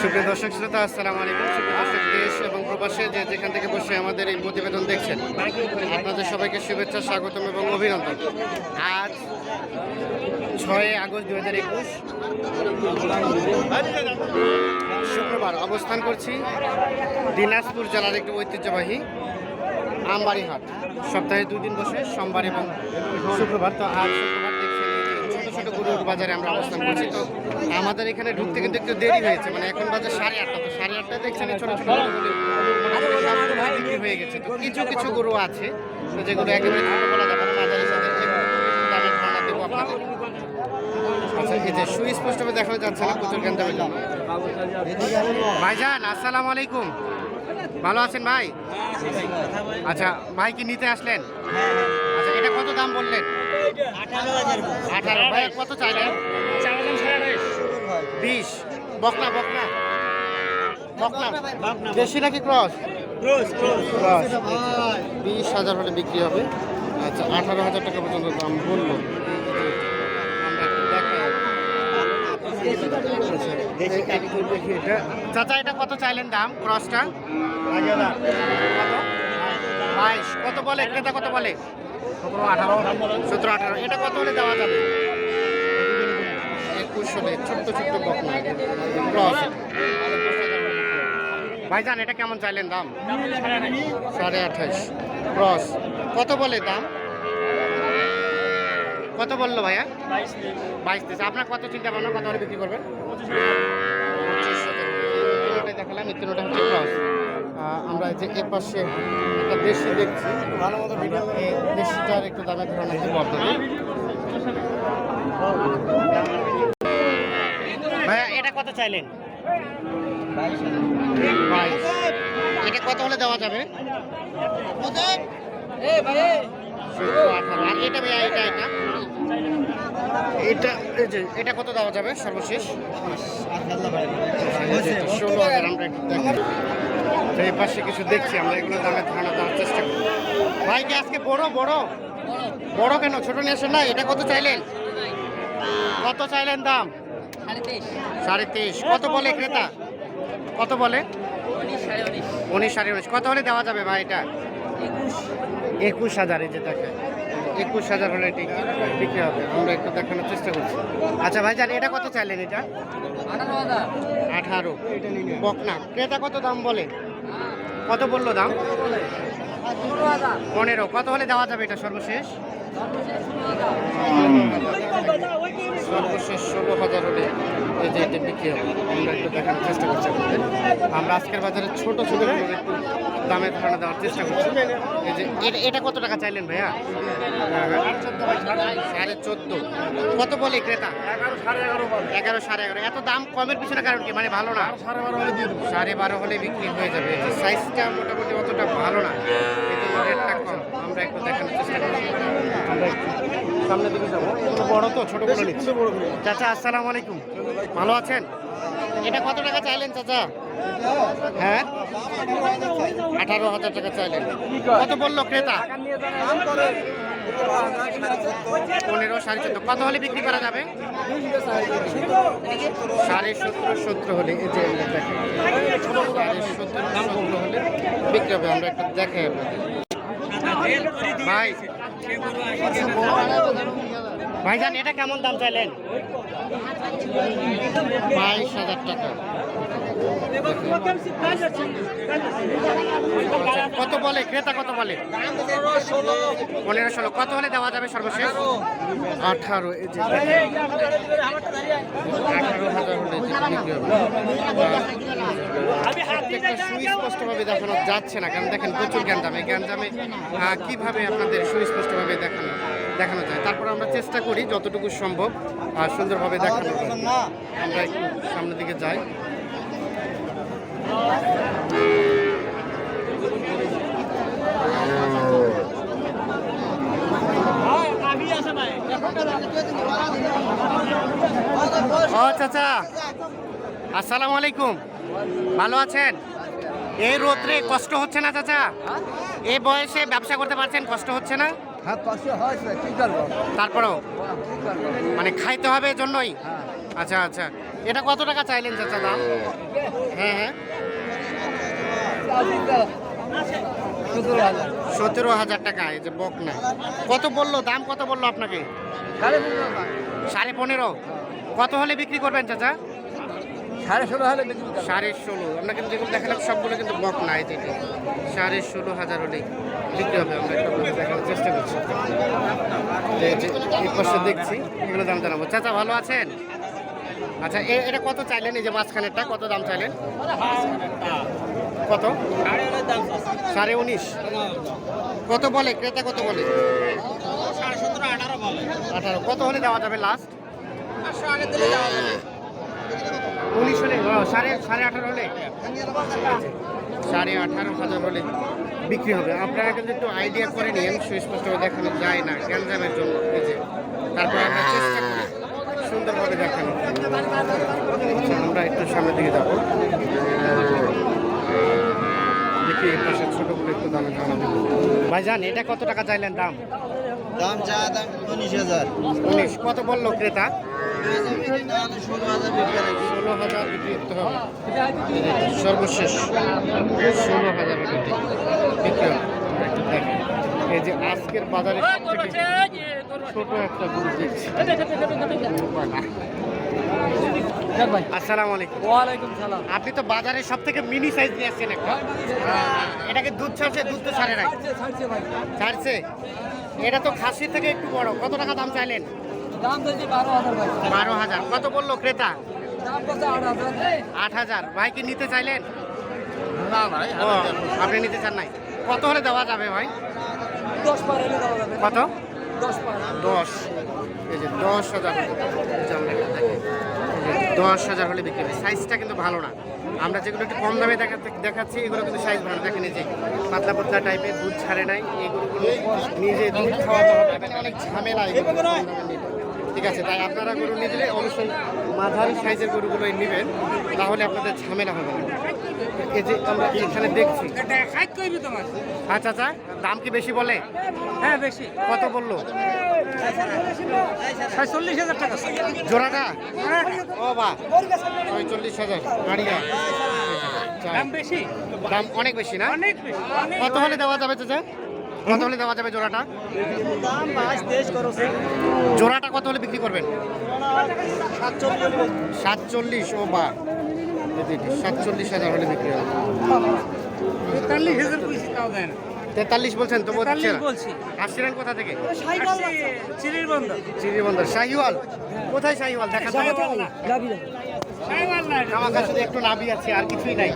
সুপ্রিয় দর্শক শ্রোতা, আসসালামু আলাইকুম। সুপ্রিয় দর্শক, দেশ এবং প্রবাসে যে যেখান থেকে বসে আমাদের এই প্রতিবেদন দেখছেন, আপনাদের সবাইকে শুভেচ্ছা, স্বাগতম এবং অভিনন্দন। আজ ছয় আগস্ট দু হাজার একুশ, শুক্রবার অবস্থান করছি দিনাজপুর জেলার একটি ঐতিহ্যবাহী আমবাড়ি সপ্তাহে দুই দিন বসে, সোমবার এবং শুক্রবার, তো আজ শুক্রবার দেখছেন এই যে ছোট ছোট গরুর বাজারে আমরা অবস্থান করছি। তো আমাদের এখানে ঢুকতে কিন্তু একটু দেরি হয়েছে। মানে এখন বাজার সাড়ে আটটা। তো সাড়ে আটটায় দেখছেন ছোট ছোট বিক্রি হয়ে গেছে। তো কিছু কিছু গরু আছে। তো যেগুলো একেবারে ছোট বলা যাবে মাঝারি সাথে আচ্ছা দেখানো যাচ্ছে না আসসালামু আলাইকুম। ভালো আছেন ভাই? আচ্ছা ভাই কি নিতে আসলেন? আচ্ছা এটা কত দাম বললেন? আঠারো ভাই কত চাইলেন বিশ। বকনা বকনা। বকনা। দেশি নাকি ক্রস? ক্রস বিশ হাজার হলে বিক্রি হবে। আচ্ছা আঠারো হাজার টাকা পর্যন্ত দাম বলল। চাচা এটা কত চাইলেন দাম ক্রসটা? কত? বাইশ কত বলে? ক্রেতা কত বলে? সতেরো আঠারো। এটা কত হলে দেওয়া যাবে? একুশ হলে ছোট্ট ছোট্ট ক্রস। ভাইজান এটা কেমন চাইলেন দাম? সাড়ে আঠাশ ক্রস। কত বলে দাম? কত বলল ভাইয়া? বাইশ তেইশ আপনার কত চিন্তা ভাবনা? কত হলে বিক্রি করবেন? যে এর পাশে একটা দেশি দেখছি ভালো মতো দেশিটার একটু দামের ধারণা ভাইয়া, এটা কত চাইলেন? এটা কত হলে দেওয়া যাবে? এটা ভাইয়া, এটা এটা? এটা যে, এটা কত দেওয়া যাবে সর্বশেষ? ষোলো হাজার, আমরা একটু তো এই পাশে কিছু দেখছি আমরা এগুলো দামের ধারণা দেওয়ার চেষ্টা করি। ভাই কি আজকে বড় বড়? বড় কেন? ছোট নিয়ে আসেন না এটা কত চাইলেন? কত চাইলেন দাম? সাড়ে তেইশ। কত বলে ক্রেতা? কত বলে? উনিশ সাড়ে উনিশ। কত হলে দেওয়া যাবে ভাই এটা? একুশ। হাজার এই যে দেখে একুশ হাজার হলে এটি বিক্রি হবে। আমরা একটু দেখানোর চেষ্টা করছি। আচ্ছা ভাই, জান, এটা কত চাইলেন এটা? আঠারো। বকনা। ক্রেতা কত দাম বলে? কত বলল দাম? পনেরো। কত হলে দেওয়া যাবে এটা সর্বশেষ? সর্বশেষ ষোলো হাজার হলে এই যে এটা বিক্রি হবে। আমরা একটু দেখানোর চেষ্টা করছি আপনাদের। আমরা আজকের বাজারে ছোট ছোট দামের ধারণা দেওয়ার চেষ্টা করছি। এই যে এটা এটা কত টাকা চাইলেন ভাইয়া? সাড়ে চোদ্দ। কত বলে ক্রেতা? এগারো, সাড়ে এগারো। এত দাম কমের পিছনে কারণ কি? মানে ভালো না? সাড়ে বারো হলে বিক্রি হয়ে যাবে। সাইজটা মোটামুটি অতটা ভালো না। রেটটা কম। আমরা একটু দেখানোর চেষ্টা করছি। আমরা সামনের দিকে যাব। বড় তো ছোট নিচ্ছি। চাচা আসসালামু আলাইকুম। ভালো আছেন? এটা কত টাকা চাইলেন চাচা? হ্যাঁ? আঠারো হাজার টাকা চাইলেন। কত বলল ক্রেতা? পনেরো সাড়ে চোদ্দ। কত হলে বিক্রি করা যাবে? সাড়ে সতেরো সতেরো হলে এই যে সাড়ে সতেরো সতেরো হলে বিক্রি হবে। আমরা একটা দেখাই আপনাদের ভাই ভাইজান এটা কেমন দাম চাইলেন? বাইশ হাজার টাকা। কত বলে? ক্রেতা কত বলে? পনেরো ষোলো। কত হলে দেওয়া যাবে সর্বশেষ? আঠারো আঠারো হাজার হলে প্রত্যেকটা সুস্পষ্টভাবে দেখানো যাচ্ছে না। কারণ দেখেন, প্রচুর গ্যাঞ্জামে। গ্যাঞ্জামে কীভাবে আপনাদের সুস্পষ্টভাবে দেখানো দেখানো যায়? তারপর আমরা চেষ্টা করি যতটুকু সম্ভব সুন্দরভাবে দেখানো আমরা একটু সামনের দিকে যাই। ও, চাচা। আসসালামু আলাইকুম। ভালো আছেন? এই রোদ্রে কষ্ট হচ্ছে না চাচা? এই বয়সে ব্যবসা করতে পারছেন কষ্ট হচ্ছে না? হ্যাঁ কষ্ট হয় তারপরেও মানে খাইতে হবে জন্যই? হ্যাঁ। আচ্ছা আচ্ছা। এটা কত টাকা চাইলেন চাচা দাম? হ্যাঁ হ্যাঁ। সতেরো হাজার টাকা এই যে বক না কত বলল? দাম কত বলল আপনাকে? সাড়ে পনেরো? কত হলে বিক্রি করবেন চাচা? সাড়ে ষোলো হলে। সাড়ে ষোলো। আমরা কিন্তু যেগুলো দেখালাম সবগুলো কিন্তু বক না এই যে এটা। সাড়ে ষোলো হাজার হলে বিক্রি হবে আমরা একটা দেখানোর চেষ্টা করছি। এই যে পাশে দেখছি এগুলো দাম জানাব। চাচা ভালো আছেন? আচ্ছা এ- এটা কত চাইলেন? এই যে মাঝখানেরটা কত দাম চাইলেন? কত? সাড়ে উনিশ। কত বলে? ক্রেতা কত বলে? আঠারো কত হলে দেওয়া যাবে লাস্ট উনিশ হলে সাড়ে সাড়ে আঠারো হলে? সাড়ে আঠারো হাজার হলে বিক্রি হবে। আপনারা কিন্তু একটু আইডিয়া করে নিন সুস্পষ্টভাবে দেখানো যায় না গ্যাঞ্জামের জন্য। তারপর আমরা সুন্দরভাবে দেখানো। আচ্ছা, আমরা একটু সামনের দিকে যাব। দেখি এর পাশে ছোটগুলো একটু দামে। ভাইজান এটা কত টাকা চাইলেন দাম? দাম চা দাম উনিশ হাজার। উনিশ কত বলল ক্রেতা? ষোলো হাজার বিক্রি হবে। সর্বশেষ ষোলো হাজার বিক্রি এই যে আজকের বাজারে ছোট একটা গরু দেখছি। আসসালামু আলাইকুম। ওয়ালাইকুম সালাম। আপনি তো বাজারে সব থেকে মিনি সাইজ নিয়ে আসছেন একটা। এটাকে দুধ ছাড়ছে দুধ তো ছাড়ে নাই। ভাই। ছাড়ছে? এটা তো খাসি থেকে একটু বড়। কত টাকা দাম চাইলেন? দাম বারো হাজার বারো হাজার। কত বলল ক্রেতা? আট হাজার। আট ভাই কি নিতে চাইলেন? না ভাই আপনি নিতে চান নাই। কত হলে দেওয়া যাবে ভাই? দশ কত? দশ এই যে দশ হাজার দশ হাজার হলে বিক্রি হবে। সাইজটা কিন্তু ভালো না। আমরা যেগুলো একটু কম দামে দেখাচ্ছি এগুলো কিন্তু সাইজ ভালো দেখে নিজে যে পাতলা পাতলা টাইপের দুধ ছাড়ে নাই এগুলো নিজে দুধ খাওয়াতে হবে। এখানে অনেক ঝামেলা। ঠিক আছে তাই আপনারা গরু নিয়ে দিলে অবশ্যই মাঝারি সাইজের গরুগুলোই নেবেন তাহলে আপনাদের ঝামেলা হবে না। এই যে আমরা এখানে দেখছি। আচ্ছা আচ্ছা দাম কি বেশি বলে? হ্যাঁ বেশি। কত বলল? ছয়চল্লিশ হাজার টাকা। জোড়াটা? ও বা পঁয়তাল্লিশ হাজার। আড়িয়া দাম বেশি? দাম অনেক বেশি না? অনেক কত হলে দেওয়া যাবে চাচা? কত হলে দেওয়া যাবে জোড়াটা? জোড়াটা কত হলে বিক্রি করবেন? সাতচল্লিশ সাতচল্লিশ ও বা সাতচল্লিশ হাজার হলে বিক্রি হবে। তেতাল্লিশ হাজার পয়সা তাও দেয় না। তেতাল্লিশ বলছেন তো বলছে। আসছিলেন কোথা থেকে? চিরির বন্ধ শাহিওয়াল কোথায় শাহিওয়াল দেখা যায় একটু নাবি আছে আর কিছুই নাই।